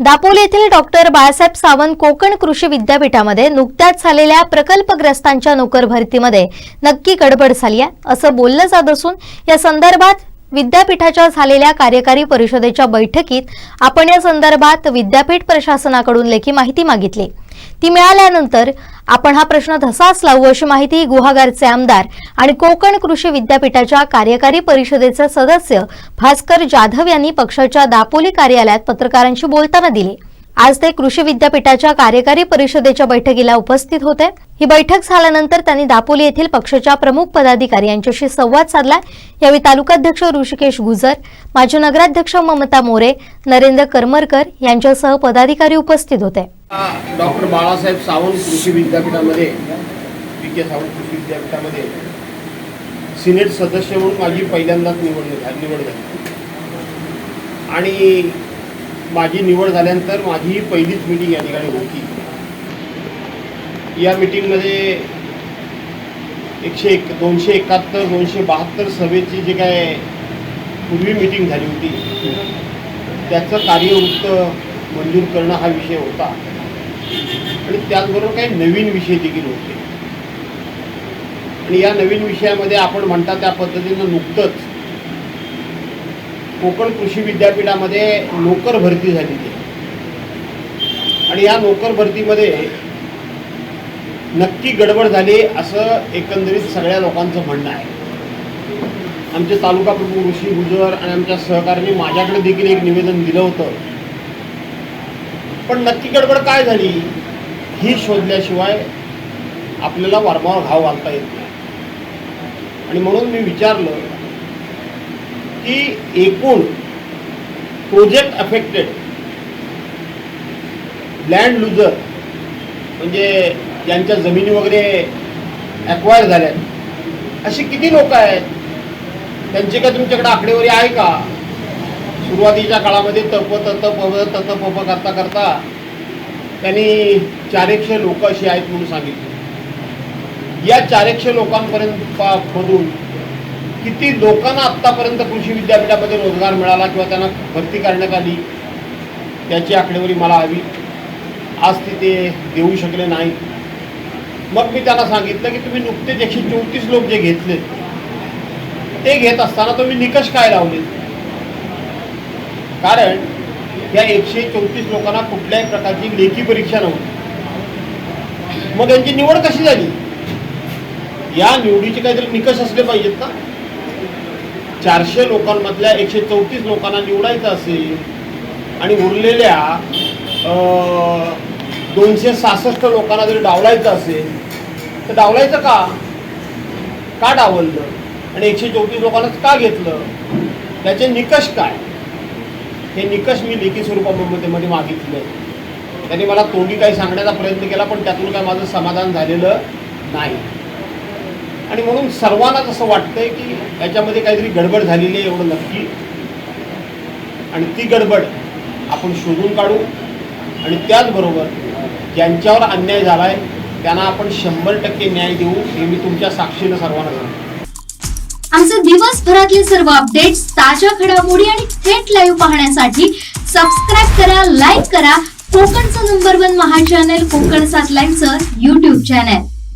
दापोली येथील डॉक्टर बाळासाहेब सावंत कोकण कृषी विद्यापीठामध्ये नुकत्याच झालेल्या प्रकल्पग्रस्तांच्या नोकर भरतीमध्ये नक्की गडबड झाली आहे असं बोललं जात असून या संदर्भात विद्यापीठाच्या झालेल्या कार्यकारी परिषदेच्या बैठकीत आपण या संदर्भात विद्यापीठ प्रशासनाकडून लेखी माहिती मागितली. ती मिळाल्यानंतर आपण हा प्रश्न धसाच लावू अशी माहिती गुहागारचे आमदार आणि कोकण कृषी विद्यापीठाच्या कार्यकारी परिषदेचे सदस्य भास्कर जाधव यांनी पक्षाच्या दापोली कार्यालयात पत्रकारांशी बोलताना दिली. आज ते कृषी विद्यापीठाच्या कार्यकारी परिषदेच्या बैठकीला उपस्थित होते. ही बैठक झाल्यानंतर त्यांनी दापोली येथील पक्षाच्या प्रमुख पदाधिकारी यांच्याशी संवाद साधला यावेळी तालुकाध्यक्ष ऋषिकेश गुजर माजी नगराध्यक्ष ममता मोरे नरेंद्र करमरकर यांच्यासह पदाधिकारी उपस्थित होते. डॉक्टर बाळासाहेब सावंत कृषी विद्यापीठामध्ये सावंत कृषी विद्यापीठामध्ये सिनेट सदस्य म्हणून माझी पहिल्यांदाच निवड निवड झाली. आणि माझी निवड झाल्यानंतर माझी ही पहिलीच मिटिंग या ठिकाणी होती. या मिटिंगमध्ये एकशे एक दोनशे एकाहत्तर दोनशे बहात्तर सभेची जे काय पूर्वी मिटिंग झाली होती त्याचं कार्यवृत्त मंजूर करणं हा विषय होता. आणि त्याचबरोबर काही नवीन विषय देखील होते. आणि या नवीन विषयामध्ये आपण म्हणता त्या पद्धतीनं नुकतंच कोकण कृषी विद्यापीठामध्ये नोकर भरती झाली आहे आणि या नोकर भरतीमध्ये नक्की गडबड झाली असं एकंदरीत सगळ्या लोकांचं म्हणणं आहे. आमचे तालुका प्रमुख ऋषी गुजर आणि आमच्या सहकार्याने माझ्याकडे देखील एक निवेदन दिलं होतं. पण नक्की गडबड काय झाली ही शोधल्याशिवाय आपल्याला वारंवार घाव घालता येत नाही. आणि म्हणून मी विचारलं की एकूण प्रोजेक्ट अफेक्टेड लँड लुजर म्हणजे ज्यांच्या जमिनी वगैरे ॲक्वायर झाल्यात अशी किती लोक आहेत? त्यांची काय तुमच्याकडे आकडेवारी आहे का? सुरुवातीच्या काळामध्ये तप तत पव तत पप करता करता त्यांनी चारएकशे लोक अशी आहेत म्हणून सांगितले. या चारएकशे लोकांपर्यंत मधून किती लोकांना आत्तापर्यंत कृषी विद्यापीठामध्ये रोजगार मिळाला किंवा त्यांना भरती करण्यात आली त्याची आकडेवारी मला हवी. आज तिथे ते देऊ शकले नाही मग मी त्यांना सांगितलं की तुम्ही नुकतेच एकशे चौतीस लोक जे घेतले ते घेत असताना तुम्ही निकष काय लावले? कारण या एकशे चौतीस लोकांना कुठल्याही प्रकारची लेखी परीक्षा नव्हती. मग त्यांची निवड कशी झाली? या निवडीचे काहीतरी निकष असले पाहिजेत ना चारशे लोकांमधल्या एकशे चौतीस लोकांना निवडायचं असेल आणि उरलेल्या दोनशे सहासष्ट लोकांना जरी डावलायचं असेल तर डावलायचं का? का डावललं? आणि एकशे चौतीस लोकांनाच का घेतलं? त्याचे निकष काय? हे निकष मी लेखी स्वरूपामध्ये मागितले. त्यांनी मला तोंडी काही सांगण्याचा प्रयत्न केला पण त्यातून काय माझं समाधान झालेलं नाही. आणि म्हणून सर्वांनाच असं वाटतंय की याच्यामध्ये काहीतरी गडबड झालेली आहे एवढं नक्की. आणि ती गडबड आपण शोधून काढू. आणि त्याचबरोबर ज्यांच्यावर अन्याय झाला आहे त्यांना आपण शंभर टक्के न्याय देऊ हे मी तुमच्या साक्षीनं सर्वांना सांगतो. आमचे दिवसभरातले सर्व अपडेट्स ताज्या घडामोडी आणि थेट लाईव्ह पाहण्यासाठी सबस्क्राईब करा लाईक करा. कोकणचं नंबर वन महा चॅनल कोकण सात लाईव्हचं युट्यूब चॅनल